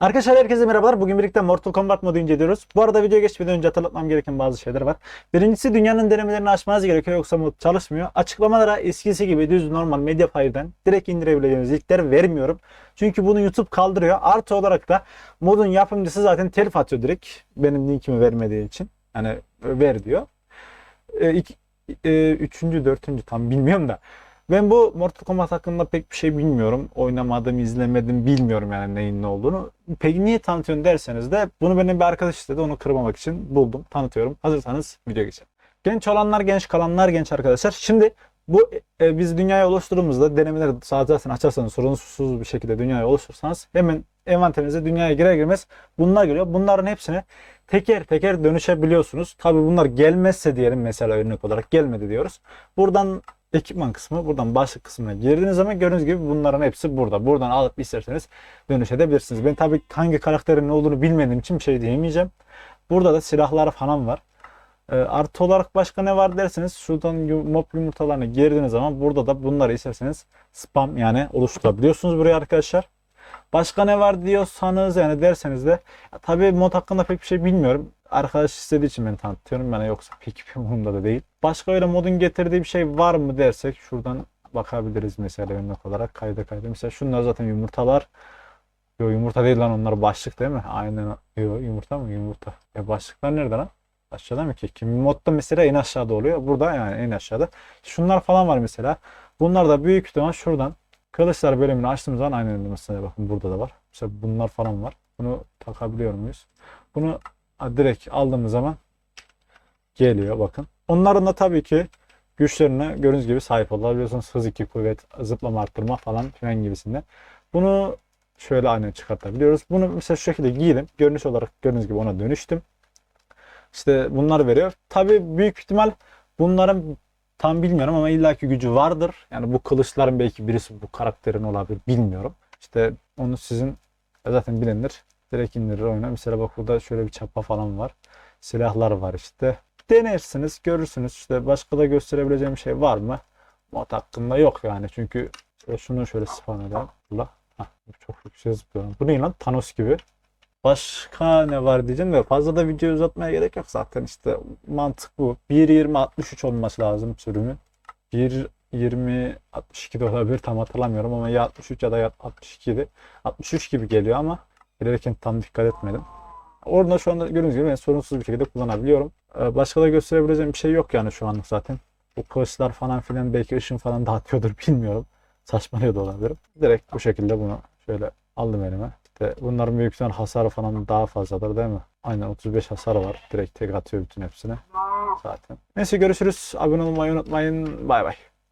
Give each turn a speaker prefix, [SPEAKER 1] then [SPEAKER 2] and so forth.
[SPEAKER 1] Arkadaşlar herkese merhabalar. Bugün birlikte Mortal Kombat modu inceliyoruz. Bu arada videoya geçmeden önce hatırlatmam gereken bazı şeyler var. Birincisi dünyanın denemelerini açmanız gerekiyor yoksa mod çalışmıyor. Açıklamalara eskisi gibi düz normal Mediafire'den direkt indirebileceğiniz linkleri vermiyorum. Çünkü bunu YouTube kaldırıyor. Artı olarak da modun yapımcısı zaten telif atıyor direkt. Benim linkimi vermediği için. Hani ver diyor. E, iki, e, üçüncü, dördüncü tam bilmiyorum da. Ben bu Mortal Kombat hakkında pek bir şey bilmiyorum. Oynamadım, izlemedim, bilmiyorum yani neyin ne olduğunu. Peki niye tanıtıyorsun derseniz de bunu benim bir arkadaş istedi. Onu kırmamak için buldum, tanıtıyorum. Hazırsanız video geçelim. Genç olanlar genç, kalanlar genç arkadaşlar. Şimdi bu e, biz dünyayı oluşturduğumuzda denemeleri zaten açarsanız sorunsuz bir şekilde dünyayı oluşturursanız hemen envanterinize dünyaya girer girmez bunlar geliyor. Bunların hepsini teker teker dönüşebiliyorsunuz. Tabi bunlar gelmezse diyelim mesela örnek olarak gelmedi diyoruz. Buradan ekipman kısmı buradan başlık kısmına girdiğiniz zaman gördüğünüz gibi bunların hepsi burada. Buradan alıp isterseniz dönüşebilirsiniz. Ben tabii hangi karakterin ne olduğunu bilmediğim için bir şey diyemeyeceğim. Burada da silahlar falan var. Ee, artı olarak başka ne var derseniz şuradan mob yumurtalarına girdiğiniz zaman burada da bunları isterseniz spam yani oluşturabiliyorsunuz buraya arkadaşlar. Başka ne var diyorsanız yani derseniz de tabii mod hakkında pek bir şey bilmiyorum. Arkadaş istediği için ben tanıtıyorum. Yani yoksa pek umurumda da değil. Başka öyle modun getirdiği bir şey var mı dersek şuradan bakabiliriz mesela örnek olarak kayda kayda. Mesela şunlar zaten yumurtalar. Yo yumurta değil lan onlar başlık değil mi? Aynen. Yo yumurta mı? Yumurta. Ya başlıklar nerede lan? Aşağıda mı ki? Kimi modda mesela en aşağıda oluyor. Burada yani en aşağıda. Şunlar falan var mesela. Bunlar da büyük ihtimal şuradan Kılıçlar bölümünü açtığımız zaman önünde mesela bakın burada da var. Mesela bunlar falan var. Bunu takabiliyor muyuz? Bunu direkt aldığımız zaman geliyor bakın. Onların da tabii ki güçlerine gördüğünüz gibi sahip olabiliyorsunuz. Hız 2 kuvvet, zıplama arttırma falan filan gibisinden. Bunu şöyle aynen çıkartabiliyoruz. Bunu mesela şu şekilde giyelim. Görünüş olarak gördüğünüz gibi ona dönüştüm. İşte bunlar veriyor. Tabii büyük ihtimal bunların tam bilmiyorum ama illaki gücü vardır. Yani bu kılıçların belki birisi bu karakterin olabilir bilmiyorum. İşte onu sizin zaten bilinir. Direkt indirir oyuna. Mesela bak burada şöyle bir çapa falan var. Silahlar var işte. Denersiniz, görürsünüz. İşte başka da gösterebileceğim şey var mı? Mod hakkında yok yani. Çünkü şöyle şunu şöyle spawn edelim. Allah. Hah, çok yüksek zıplıyorum. Bu ne lan? Thanos gibi. Başka ne var diyeceğim de fazla da video uzatmaya gerek yok zaten işte mantık bu. 1.20.63 olması lazım sürümü. 1.20.62 de olabilir tam hatırlamıyorum ama ya 63 ya da ya 62 idi. 63 gibi geliyor ama ilerken tam dikkat etmedim. Orada şu anda gördüğünüz gibi ben sorunsuz bir şekilde kullanabiliyorum. Ee, Başka da gösterebileceğim bir şey yok yani şu anlık zaten. Bu kılıçlar falan filan belki ışın falan dağıtıyordur bilmiyorum. Saçmalıyor da olabilirim. Direkt bu şekilde bunu şöyle aldım elime. İşte bunların büyük ihtimal hasarı falan daha fazladır değil mi? Aynen 35 hasarı var. Direkt tek atıyor bütün hepsine. Zaten. Neyse görüşürüz. Abone olmayı unutmayın. Bay bay.